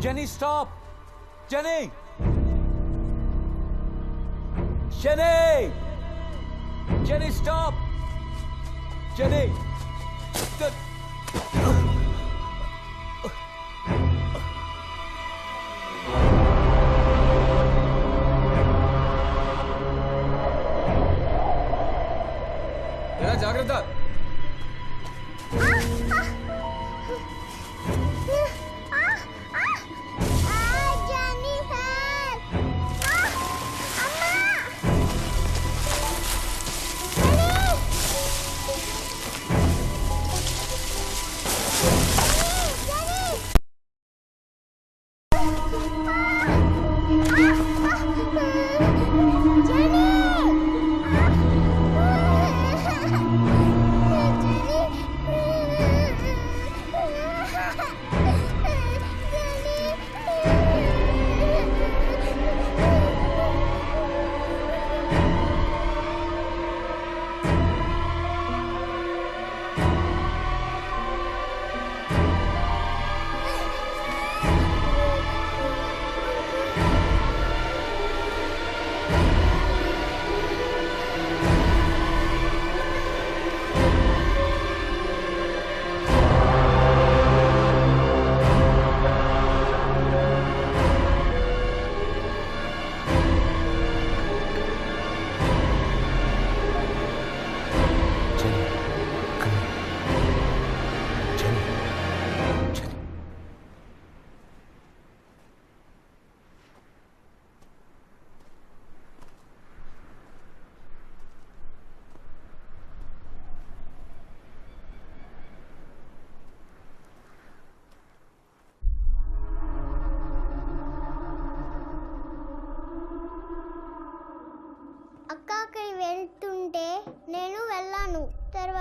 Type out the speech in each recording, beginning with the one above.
Jenny, stop! Jenny! Jenny! Jenny, stop! Jenny! Good. ఎలా జాగ్రత్త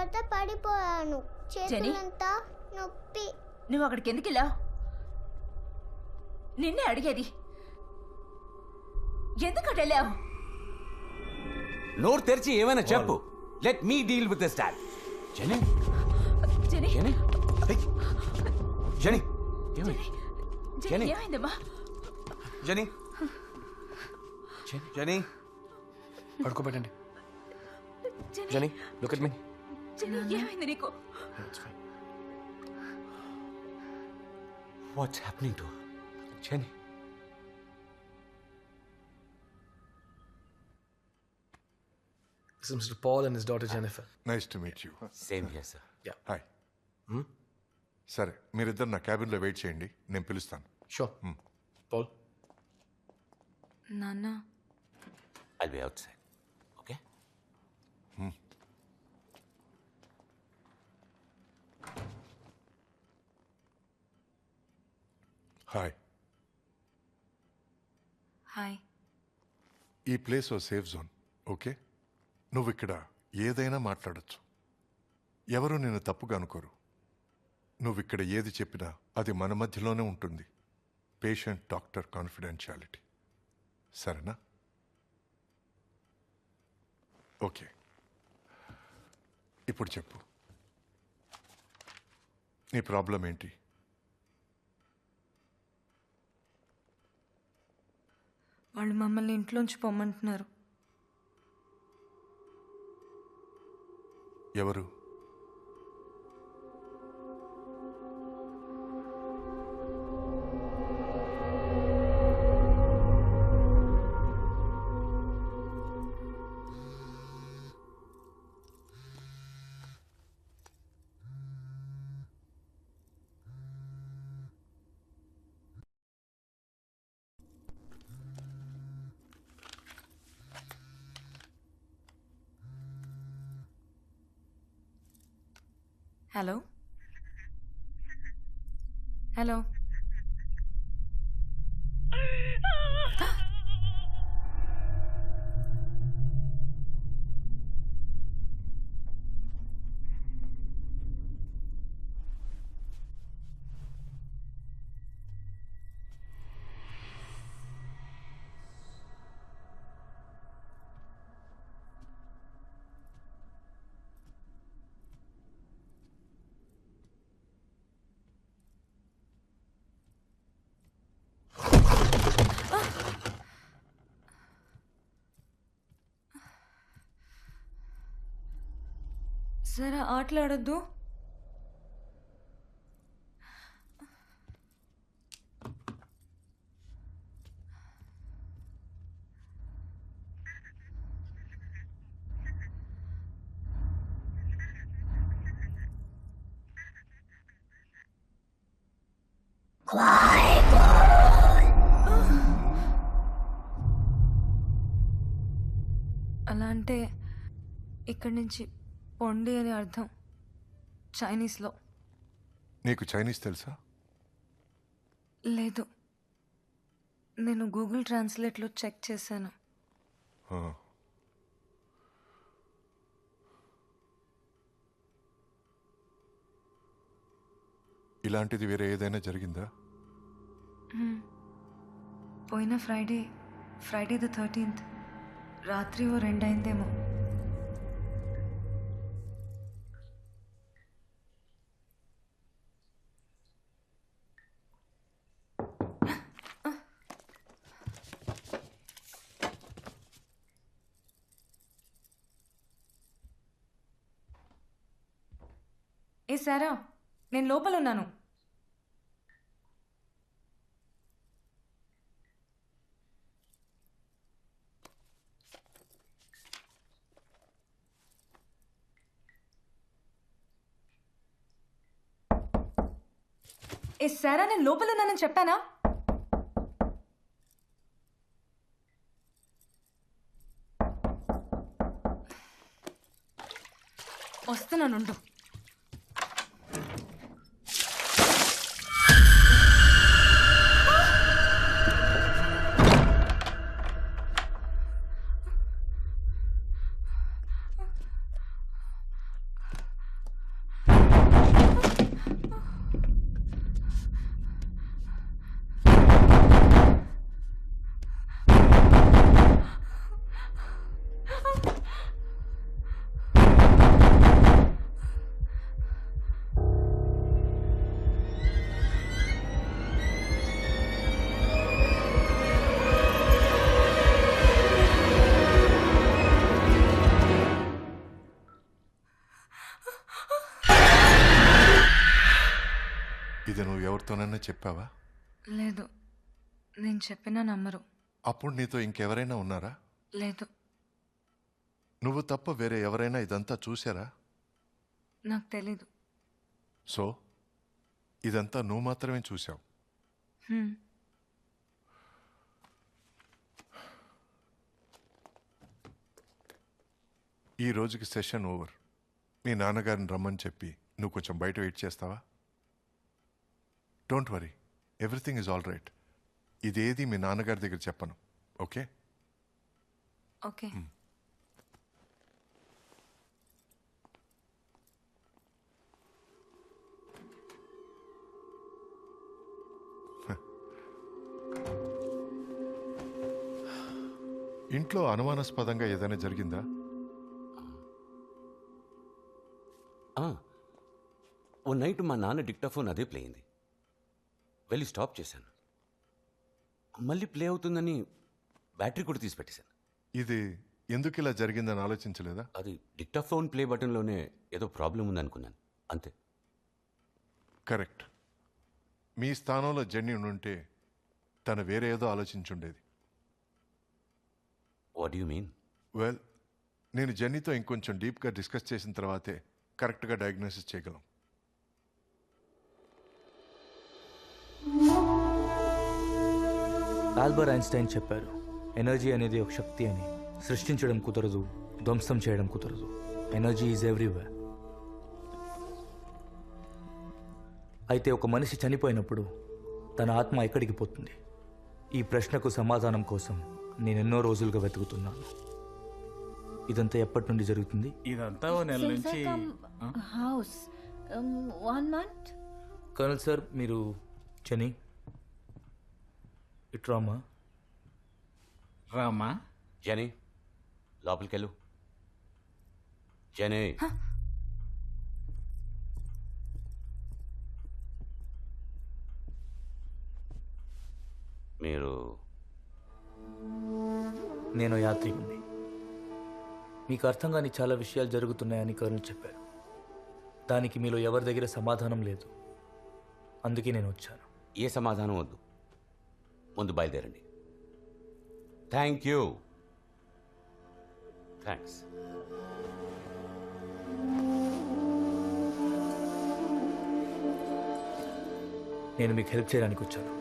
తర్వాత పడిపోయాను. చేతులంతా నొప్పి. నువ్వు అక్కడికి ఎందుకు ఇలా నిన్నే అడిగేది. ఎందుకు వెళ్ళావు? నోరు తెరిచి ఏమైనా చెప్పు. Let me deal with this dad Jenny? Jenny? Jenny? Jenny? ఏమైంది? Jenny, Jenny. ఏమైందమ్మా? Jenny? Jenny? పడుకోబెట్టండి. Jenny, Jenny look at me Jenny, ఏమైంది నీకు what's happening to Jenny This is Mr. Paul and his daughter Jennifer. Nice to meet you same here sir hi సరే మీరిద్దరు నా క్యాబిన్లో wait చేయండి. నేను పిలుస్తాను. Sure. Paul. నాన్న. I'll be outside okay hi hi ఈ ప్లేస్ ఓ సేఫ్ జోన్ ఓకే నువ్వు ఇక్కడ ఏదైనా మాట్లాడొచ్చు. ఎవరు నేను తప్పుగా అనుకోరు. నువ్వు ఇక్కడ ఏది చెప్పినా అది మన మధ్యలోనే ఉంటుంది. పేషెంట్ డాక్టర్ కాన్ఫిడెన్షియాలిటీ సరేనా? ఓకే ఇప్పుడు చెప్పు. నీ ప్రాబ్లం ఏంటి? వాళ్ళు మమ్మల్ని ఇంట్లోంచి పొమ్మంటున్నారు. ఎవరు? Hello? Hello? సరే ఆటలాడద్దు. అలా అంటే ఇక్కడి నుంచి పొండి అని అర్థం. చైనీస్లో. నీకు చైనీస్ తెలుసా? లేదు. నేను గూగుల్ ట్రాన్స్లేట్లో చెక్ చేశాను. ఇలాంటిది వేరే ఏదైనా జరిగిందా? పోయిన ఫ్రైడే ఫ్రైడే ద థర్టీన్త్. రాత్రి ఓ రెండైందేమో. ఏ సారా నేను లోపల ఉన్నాను ఏ సారా నేను లోపల ఉన్నానని చెప్పానా? వస్తున్నానుండు. ఎవరితోనైనా చెప్పావా? లేదు. నేను చెప్పినా నమ్మరు. అప్పుడు నీతో ఇంకెవరైనా ఉన్నారా? లేదు. నువ్వు తప్ప వేరే ఎవరైనా ఇదంతా చూసారా నాకు తెలీదు. సో ఇదంతా నువ్వు మాత్రమే చూసావు హ్మ్. ఈ రోజుకి సెషన్ ఓవర్. మీ నాన్నగారిని రమ్మని చెప్పి నువ్వు కొంచెం బయట వెయిట్ చేస్తావా? Don't worry everything is all right ఇదేది మీ నాన్నగారి దగ్గర చెప్పను. ఓకే ఓకే ఇంట్లో అనుమానాస్పదంగా ఏదైనా జరిగిందా? ఆ, ఓ నైట్ మా నాన్న డిక్టాఫోన్ అదే ప్లే అయింది. వెళ్ళి స్టాప్ చేశాను. మళ్ళీ ప్లే అవుతుందని బ్యాటరీ కూడా తీసి పెట్టేశాను ఇది ఎందుకు ఇలా జరిగిందని ఆలోచించలేదా? అది డిక్టాఫోన్ ప్లే బటన్లోనే ఏదో ప్రాబ్లం ఉందనుకున్నాను. అంతే. కరెక్ట్. మీ స్థానంలో జెన్నీ ఉంటే తను వేరే ఏదో ఆలోచించుండేది. What you mean? వెల్ నేను జెన్నీతో ఇంకొంచెం డీప్గా డిస్కస్ చేసిన తర్వాతే కరెక్ట్గా డయాగ్నోసిస్ చేయగలం. ఆల్బర్ ఐన్స్టైన్ చెప్పారు ఎనర్జీ అనేది ఒక శక్తి అని. సృష్టించడం కుదరదు ధ్వంసం చేయడం కుదరదు. Energy is everywhere. అయితే ఒక మనిషి చనిపోయినప్పుడు తన ఆత్మ ఎక్కడికి పోతుంది? ఈ ప్రశ్నకు సమాధానం కోసం నేను ఎన్నో రోజులుగా వెతుకుతున్నాను. ఇదంతా ఎప్పటి నుండి జరుగుతుంది? ఇదంతా ఓ నెల నుంచి house one month colonel sir మీరు చని ఇట్రామా రామా? జనే లోపలికెళ్ళు. జనే. మీరు నేను యాత్రికుని మీకు అర్థం కాని చాలా విషయాలు జరుగుతున్నాయని కర్నల్ చెప్పారు. దానికి మీలో ఎవరి దగ్గర సమాధానం లేదు. అందుకే నేను వచ్చాను. ఏ సమాధానం వద్దు. ముందు బయలుదేరండి. థ్యాంక్ యూ థ్యాంక్స్ నేను మీకు హెల్ప్ చేయడానికి వచ్చాను.